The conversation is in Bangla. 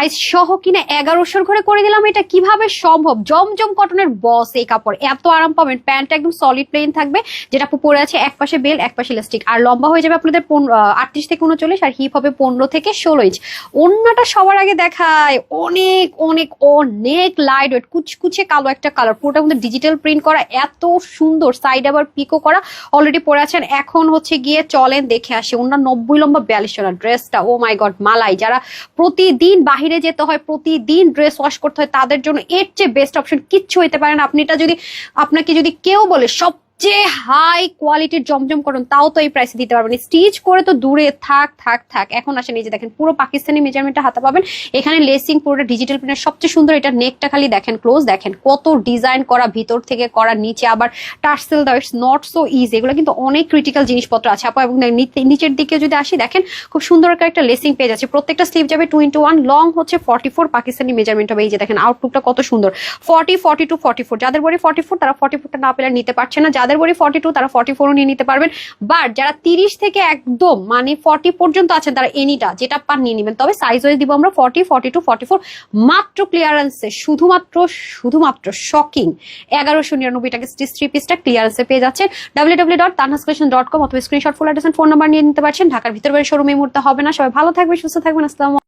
সাইজ সহ কিনা এগারোশোর ঘরে করে দিলাম। এটা কীভাবে সম্ভব? জমজম কটনের বস এই কাপড়। এত আরাম পাবেন। প্যান্টটা একদম সলিড প্লেন থাকবে। যেটা পরে আছে, এক পাশে বেল, এক পাশে ইলাস্টিক আর লম্বা হয়ে যাবে আপনাদের আটত্রিশ থেকে উনচল্লিশ, আর হিপ হবে পনেরো থেকে ষোলো ইঞ্চ অন্যটা সবার আগে দেখায়। অনেক অনেক অনেক লাইট ওয়েট কুচকুচে কালো একটা কালার পুরোটা মধ্যে ডিজিটাল প্রিন্ট করা। এত সুন্দর। সাইড আবার পিকো করা। অলরেডি পরে আছেন। এখন হচ্ছে গিয়ে চলেন দেখে আসি। অন্য নব্বই লম্বা বিয়াল্লিশ ড্রেসটা ও মাই গড মালাই। যারা প্রতিদিন বাহিরে যেতে হয়, প্রতিদিন ড্রেস ওয়াশ করতে হয়, তাদের জন্য এর চেয়ে বেস্ট অপশন কিচ্ছু হইতে পারে না। আপনি এটা যদি, আপনাকে যদি কেউ বলে সব যে হাই কোয়ালিটির জমজম করুন, তাও তো এই প্রাইসে দিতে পারবেন স্টিচ করে তো দূরে থাক থাক থাক। এখন আসেন এই যে দেখেন, পুরো পাকিস্তানি মেজারমেন্টটা হাতে পাবেন। এখানে লেসিং পুরোটা ডিজিটাল প্রিন্টের সবচেয়ে সুন্দর এটা নেকটা খালি দেখেন ক্লোজ দেখেন। কত ডিজাইন করা, ভিতর থেকে করা, নিচে আবার টার্সেল দেওয়া ইটস নট সো ইজি এগুলো কিন্তু অনেক ক্রিটিক্যাল জিনিসপত্র আছে। আপা, এবং নিচের দিকে যদি আসি, দেখেন খুব সুন্দর একটা লেসিং পেয়ে যাচ্ছে প্রত্যেকটা স্লিভ যাবে টু ইন্টু ওয়ান লং হচ্ছে ফর্টি ফোর পাকিস্তানি মেজারমেন্ট হবে। এই যে দেখেন আউটলুকটা কত সুন্দর। Forty forty two forty four যাদের বডি ফর্টি ফোর তারা ফর্টি ফোরটা না পেলে নিতে পারছে না। যাদের বডি ফর্টি টু তারা ফর্টি ফোরও নিয়ে নিতে পারবেন। বাট যারা তিরিশ থেকে একদম মানে ফর্টি পর্যন্ত আছেন, তারা এনিটা যেটা পান নিয়ে নেবেন। তবে সাইজ ওয়াইজ দিব আমরা forty forty two forty four মাত্র ক্লিয়ারেন্সে শুধুমাত্র শুধুমাত্র শকিং এগারোশো নিরানব্বই টাকা স্টিচ থ্রি পিসটা ক্লিয়ারেন্সে পেয়ে যাচ্ছেন। W W dot Tanhas dot com অথবা screenshot full address phone number নিয়ে নিতে পারছেন। ঢাকার ভিতর শোরুম মুহূর্তে হবে না। সবাই ভালো থাকবে সুস্থ থাকবেন। আসসালাম